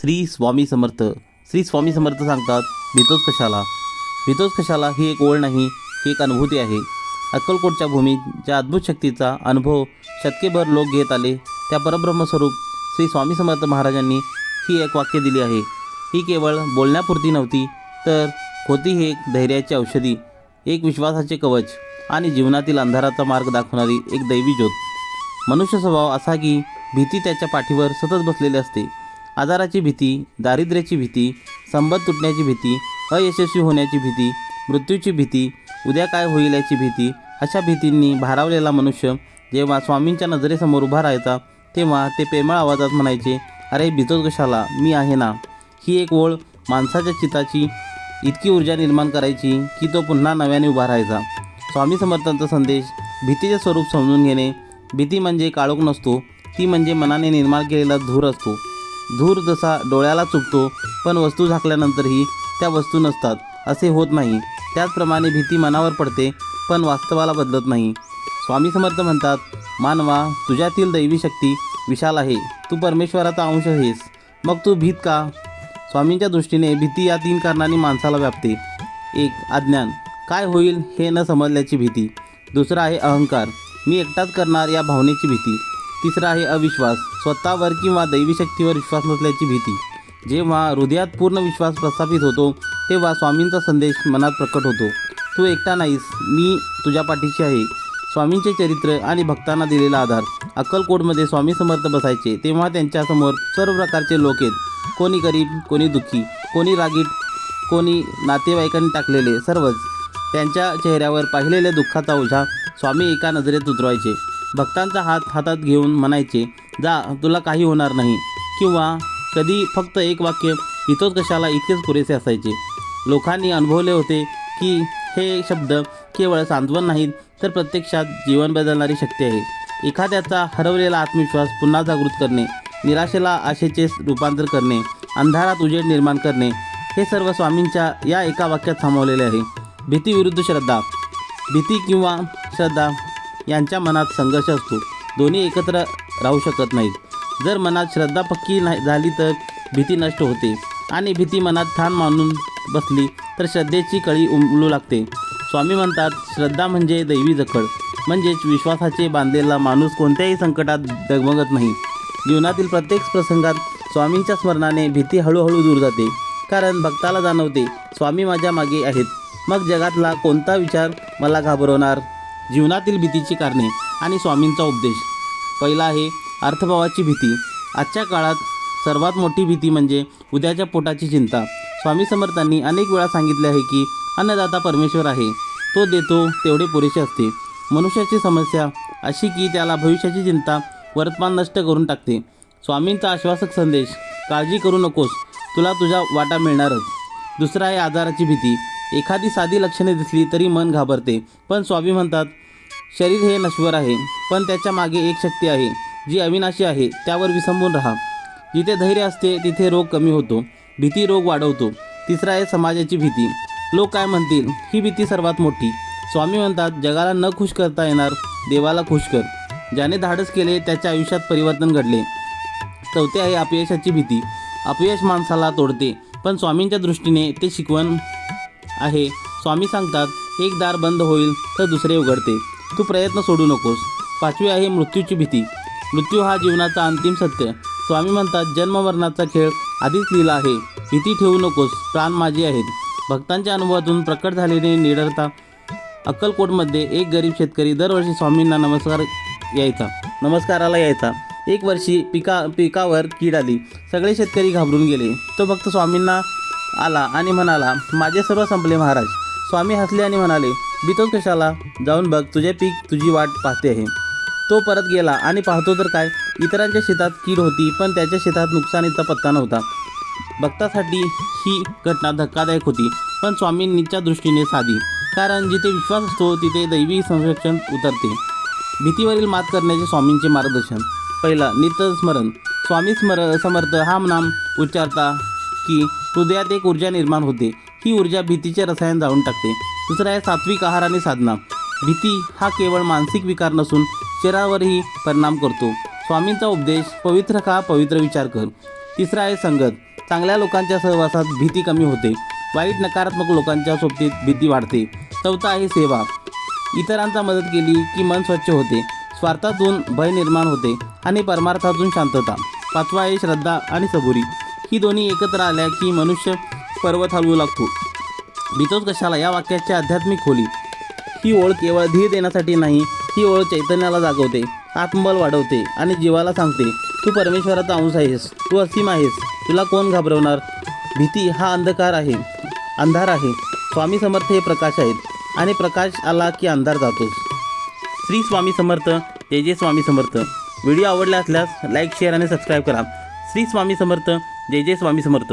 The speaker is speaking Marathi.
श्री स्वामी समर्थ. श्री स्वामी समर्थ सांगतात भीतोच कशाला? भीतोच कशाला ही एक ओळ नाही ही एक अनुभूती आहे. अक्कलकोटच्या भूमीत ज्या अद्भुत शक्तीचा अनुभव शतकेभर लोक घेत आले त्या परब्रह्मस्वरूप श्री स्वामी समर्थ महाराजांनी ही एक वाक्य दिली आहे. ही केवळ बोलण्यापुरती नव्हती तर होती ही एक धैर्याची औषधी एक विश्वासाचे कवच आणि जीवनातील अंधाराचा मार्ग दाखवणारी एक दैवी ज्योत. मनुष्य स्वभाव असा की भीती त्याच्या पाठीवर सतत बसलेली असते. आजाराची भीती दारिद्र्याची भीती संबंध तुटण्याची भीती अयशस्वी होण्याची भीती मृत्यूची भीती उद्या काय होईल याची भीती अशा भीतींनी भारावलेला मनुष्य जेव्हा स्वामींच्या नजरेसमोर उभा राहायचा तेव्हा ते प्रेमळ आवाजात म्हणायचे अरे भीतोच कशाला? मी आहे ना. ही एक ओळ माणसाच्या चिताची इतकी ऊर्जा निर्माण करायची की तो पुन्हा नव्याने उभा राहायचा. स्वामी समर्थांचा संदेश भीतीचे स्वरूप समजून घेणे भीती म्हणजे काळोख नसतो ती म्हणजे मनाने निर्माण केलेला धूर असतो. धूर जसा डोळ्याला चुकतो पण वस्तू झाकल्यानंतरही त्या वस्तू नसतात असे होत नाही. त्याचप्रमाणे भीती मनावर पडते पण वास्तवाला बदलत नाही. स्वामी समर्थ म्हणतात मानवा तुझ्यातील दैवी शक्ती विशाल आहे. तू परमेश्वराचा अंश आहेस. मग तू भीत का? स्वामींच्या दृष्टीने भीती या तीन कारणांनी माणसाला व्यापते. एक अज्ञान. काय होईल हे न समजल्याची भीती. दुसरा आहे अहंकार. मी एकटाच करणार या भावनेची भीती. तिसरा आहे अविश्वास. स्वतःवर किंवा दैवी शक्तीवर विश्वास नसल्याची भीती. जेव्हा हृदयात पूर्ण विश्वास प्रस्थापित होतो तेव्हा स्वामींचा संदेश मनात प्रकट होतो. तू एकटा नाहीस मी तुझ्या पाठीशी आहे. स्वामींचे चरित्र आणि भक्तांना दिलेला आधार. अक्कलकोटमध्ये स्वामी समर्थ बसायचे तेव्हा त्यांच्यासमोर सर्व प्रकारचे लोक आहेत कोणी गरीब कोणी दुःखी कोणी रागीट कोणी नातेवाईकांनी टाकलेले सर्वच. त्यांच्या चेहऱ्यावर पाहिलेल्या दुःखाचा ओझा स्वामी एका नजरेत उतरवायचे. भक्तांचा हात हातात घेऊन म्हणायचे जा तुला काही होणार नाही. किंवा कधी फक्त एक वाक्य इथंच कशाला इतकेच पुरेसे असायचे? लोकांनी अनुभवले होते की हे शब्द केवळ सांत्वन नाहीत तर प्रत्यक्षात जीवन बदलणारी शक्ती आहे. एखाद्याचा हरवलेला आत्मविश्वास पुन्हा जागृत करणे निराशेला आशेचे रूपांतर करणे अंधारात उजेड निर्माण करणे हे सर्व स्वामींच्या या एका वाक्यात थांबवलेले आहे. भीती विरुद्ध श्रद्धा. भीती किंवा श्रद्धा यांच्या मनात संघर्ष असतो. दोन्ही एकत्र राहू शकत नाहीत. जर मनात श्रद्धा पक्की नाही झाली तर भीती नष्ट होते. आणि भीती मनात ठाण मानून बसली तर श्रद्धेची कळी उमलू लागते. स्वामी म्हणतात श्रद्धा म्हणजे दैवी जखड. म्हणजेच विश्वासाचे बांधलेला माणूस कोणत्याही संकटात डगमगत नाही. जीवनातील प्रत्येक प्रसंगात स्वामींच्या स्मरणाने भीती हळूहळू दूर जाते. कारण भक्ताला जाणवते स्वामी माझ्या मागे आहेत. मग जगातला कोणता विचार मला घाबरवणार? जीवनातील भीतीची कारणे आणि स्वामींचा उपदेश. पहिला आहे अर्थभावाची भीती. आजच्या काळात सर्वात मोठी भीती म्हणजे उद्याच्या पोटाची चिंता. स्वामी समर्थांनी अनेक वेळा सांगितले आहे की अन्नदाता परमेश्वर आहे. तो देतो तेवढे पुरेसे असते. मनुष्याची समस्या अशी की त्याला भविष्याची चिंता वर्तमान नष्ट करून टाकते. स्वामींचा आश्वासक संदेश काळजी करू नकोस तुला तुझा वाटा मिळणारच. दुसरा आहे आजाराची भीती. एखादी साधी लक्षणे दिसली तरी मन घाबरते. पण स्वामी म्हणतात शरीर हे नश्वर आहे पण त्याच्यामागे एक शक्ती आहे जी अविनाशी आहे त्यावर विसंबून राहा. जिथे धैर्य असते तिथे रोग कमी होतो. भीती रोग वाढवतो. तिसरा आहे समाजाची भीती. लोक काय म्हणतील? ही भीती सर्वात मोठी. स्वामी म्हणतात जगाला न खुश करता येणार देवाला खुश कर. ज्याने धाडस केले त्याच्या आयुष्यात परिवर्तन घडले. चौथे आहे अपयशाची भीती. अपयश माणसाला तोडते. पण स्वामींच्या दृष्टीने ते शिकवण आहे. स्वामी सांगतात एक दार बंद होईल तर दुसरे उघडते. तू प्रयत्न सोडू नकोस. पाचवी आहे मृत्यूची भीती. मृत्यू हा जीवनाचा अंतिम सत्य. स्वामी म्हणतात जन्ममरणाचा खेळ आधीच लिहिला आहे. भीती ठेवू नकोस. प्राण माझे आहेत. भक्तांच्या अनुभवातून प्रकट झालेली निडरता अक्कलकोटमध्ये एक गरीब शेतकरी दरवर्षी स्वामींना नमस्कार यायचा. नमस्काराला यायचा. एक वर्षी पिका पिकावर कीड आली. सगळे शेतकरी घाबरून गेले. तो फक्त स्वामींना आला आणि म्हणाला माझे सर्व संपले महाराज. स्वामी हसले आणि म्हणाले बितोच कशाला? जाऊन बघ तुझे पीक तुझी वाट पाहते आहे. तो परत गेला आणि पाहतो तर काय इतरांच्या शेतात कीड होती पण त्याच्या शेतात नुकसानीचा पत्ता नव्हता. भक्तासाठी ही घटना धक्कादायक होती पण स्वामींनीच्या दृष्टीने साधी कारण जिथे विश्वास असतो तिथे दैवी संरक्षण उतरते. भीतीवरील मात करण्याचे स्वामींचे मार्गदर्शन. पहिला नित्यस्मरण स्वामी स्मर समर्थ हा नाम उच्चारता की हृदयात एक ऊर्जा निर्माण होते. ही ऊर्जा भीतीचे रसायन जाळून टाकते. दुसरा आहे सात्विक आहार आणि साधना. भीती हा केवळ मानसिक विकार नसून शरीरावरही परिणाम करतो. स्वामींचा उपदेश पवित्र खा पवित्र विचार कर. तिसरा आहे संगत. चांगल्या लोकांच्या सहवासात भीती कमी होते. वाईट नकारात्मक लोकांच्या सोबतीत भीती वाढते. चौथा आहे सेवा. इतरांचा मदत केली की मन स्वच्छ होते. स्वार्थातून भय निर्माण होते आणि परमार्थातून शांतता. पाचवा आहे श्रद्धा आणि सबुरी. ही दोन्ही एकत्र आल्या की मनुष्य पर्वत हलवू लागतो. भीतोच कशाला? या वाक्याची आध्यात्मिक खोली. ही ओळ केवळ धीर देण्यासाठी नाही ही ओळ चैतन्याला जागवते आत्मबल वाढवते आणि जीवाला सांगते तू परमेश्वराचा अंश आहेस तू असीम आहेस तुला कोण घाबरवणार? भीती हा अंधकार आहे अंधार आहे. स्वामी समर्थ हे प्रकाश आहेत आणि प्रकाश आला की अंधार जातोच श्री स्वामी समर्थ जय जय स्वामी समर्थ. व्हिडिओ आवडला असल्यास लाईक शेअर आणि सबस्क्राईब करा. श्री स्वामी समर्थ जय जय स्वामी समर्थ